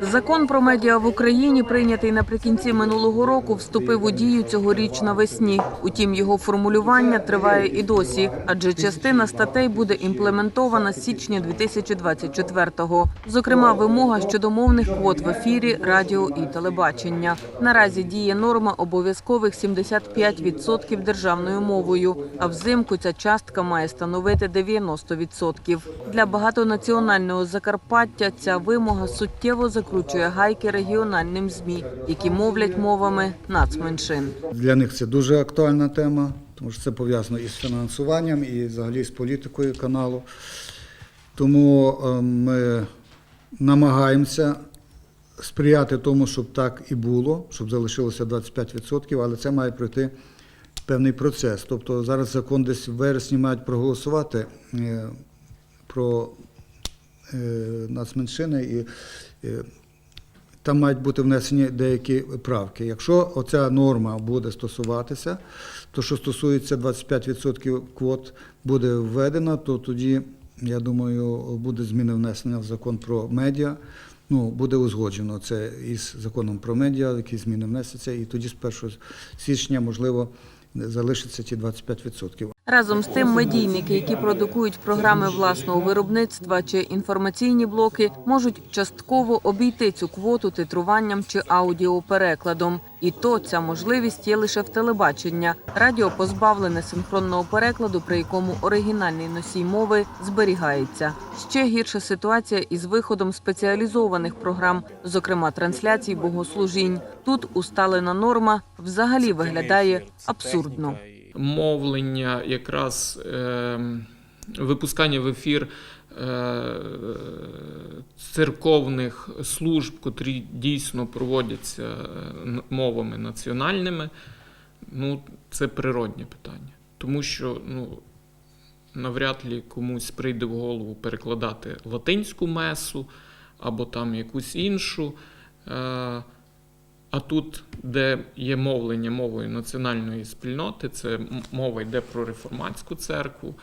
Закон про медіа в Україні, прийнятий наприкінці минулого року, вступив у дію цьогоріч навесні. Утім, його формулювання триває і досі, адже частина статей буде імплементована з січня 2024-го. Зокрема, вимога щодо мовних квот в ефірі, радіо і телебачення. Наразі діє норма обов'язкових 75% державною мовою, а взимку ця частка має становити 90%. Для багатонаціонального Закарпаття ця вимога суттєво закручує гайки регіональним змі, які мовлять мовами нацменшин. Для них це дуже актуальна тема, тому що це пов'язано із фінансуванням і взагалі з політикою каналу. Тому е, ми намагаємося сприяти тому, щоб так і було, щоб залишилося 25%, але це має пройти певний процес. Тобто зараз закон десь в вересні мають проголосувати е, про нацменшини і е, там мають бути внесені деякі правки. Якщо оця норма буде стосуватися, то що стосується 25% квот буде введена, то тоді, я думаю, буде зміни внесення в закон про медіа. Ну, буде узгоджено це із законом про медіа, які зміни внесяться, і тоді з 1 січня, можливо, залишиться ті 25%. Разом з тим, медійники, які продукують програми власного виробництва чи інформаційні блоки, можуть частково обійти цю квоту титруванням чи аудіоперекладом. І то ця можливість є лише в телебачення. Радіо позбавлене синхронного перекладу, при якому оригінальний носій мови зберігається. Ще гірша ситуація із виходом спеціалізованих програм, зокрема трансляцій богослужінь. Тут усталена норма взагалі виглядає абсурдно. Мовлення, якраз е, випускання в ефір е, церковних служб, котрі дійсно проводяться е, мовами національними, ну, це природнє питання. Тому що ну, навряд ли комусь прийде в голову перекладати латинську месу або там якусь іншу. А тут, де є мовлення мовою національної спільноти, це мова йде про реформатську церкву,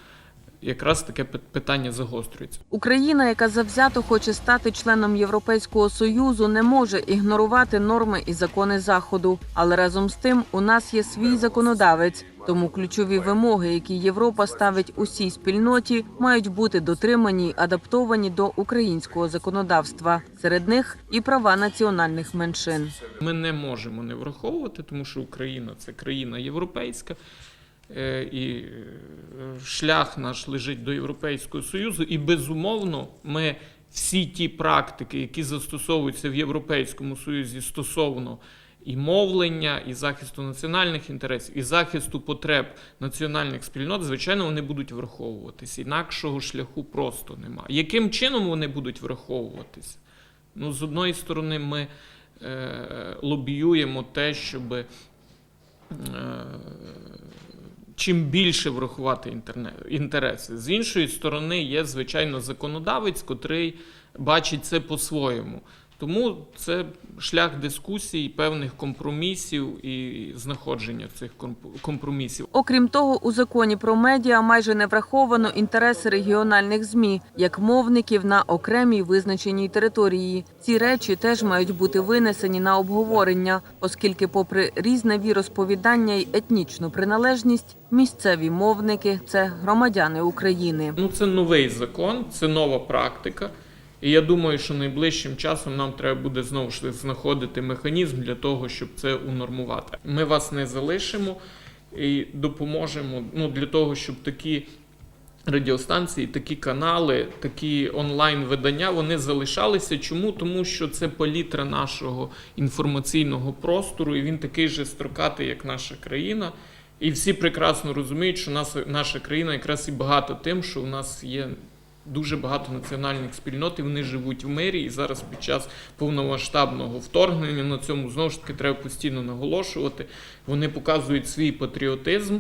якраз таке питання загострюється. Україна, яка завзято хоче стати членом Європейського союзу, не може ігнорувати норми і закони заходу. Але разом з тим у нас є свій законодавець. Тому ключові вимоги, які Європа ставить усій спільноті, мають бути дотримані й адаптовані до українського законодавства. Серед них і права національних меншин. Ми не можемо не враховувати, тому що Україна це країна європейська, і е, шлях наш лежить до Європейського Союзу. І безумовно, ми всі ті практики, які застосовуються в Європейському Союзі стосовно і мовлення, і захисту національних інтересів, і захисту потреб національних спільнот, звичайно, вони будуть враховуватися. Інакшого шляху просто немає. Яким чином вони будуть враховуватися? Ну, з одної сторони, ми е, лобіюємо те, щоб е, чим більше врахувати інтерне, інтереси. З іншої сторони, є, звичайно, законодавець, котрий бачить це по-своєму. Тому це шлях дискусій, певних компромісів і знаходження цих комп- компромісів. Окрім того, у законі про медіа майже не враховано інтереси регіональних змі як мовників на окремій визначеній території. Ці речі теж мають бути винесені на обговорення, оскільки, попри різне віросповідання й етнічну приналежність, місцеві мовники це громадяни України. Ну, це новий закон, це нова практика. І я думаю, що найближчим часом нам треба буде знову ж знаходити механізм для того, щоб це унормувати. Ми вас не залишимо і допоможемо ну, для того, щоб такі радіостанції, такі канали, такі онлайн-видання вони залишалися. Чому? Тому що це палітра нашого інформаційного простору, і він такий же строкатий, як наша країна. І всі прекрасно розуміють, що наша країна якраз і багата тим, що у нас є дуже багато національних спільнот, і вони живуть в мирі. І зараз під час повномасштабного вторгнення на цьому знову ж таки треба постійно наголошувати. Вони показують свій патріотизм.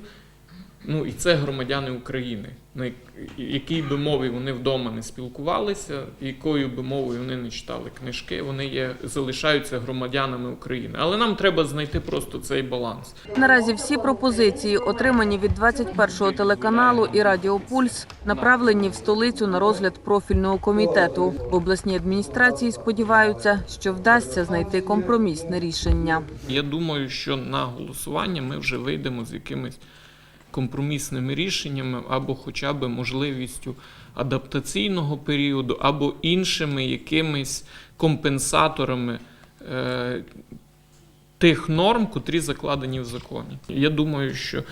Ну і це громадяни України, на якій би мові вони вдома не спілкувалися, якою би мовою вони не читали книжки, вони є залишаються громадянами України. Але нам треба знайти просто цей баланс. Наразі всі пропозиції, отримані від 21-го телеканалу і Радіо Пульс, направлені в столицю на розгляд профільного комітету. В обласній адміністрації сподіваються, що вдасться знайти компромісне рішення. Я думаю, що на голосування ми вже вийдемо з якимись компромісними рішеннями або хоча б можливістю адаптаційного періоду, або іншими якимись компенсаторами е, тих норм, котрі закладені в законі. Я думаю, що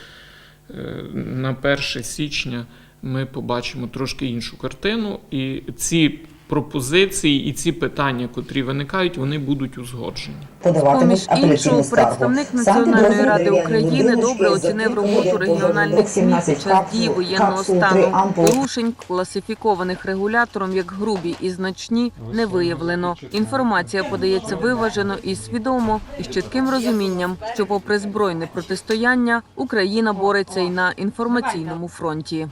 е, на 1 січня ми побачимо трошки іншу картину, і ці пропозиції і ці питання, котрі виникають, вони будуть узгоджені. Поміж іншого, представник Національної ради України добре оцінив роботу регіональних 17 під час дії воєнного стану. Порушень, класифікованих регулятором як грубі і значні, не виявлено. Інформація подається виважено і свідомо, і з чітким розумінням, що, попри збройне протистояння, Україна бореться й на інформаційному фронті.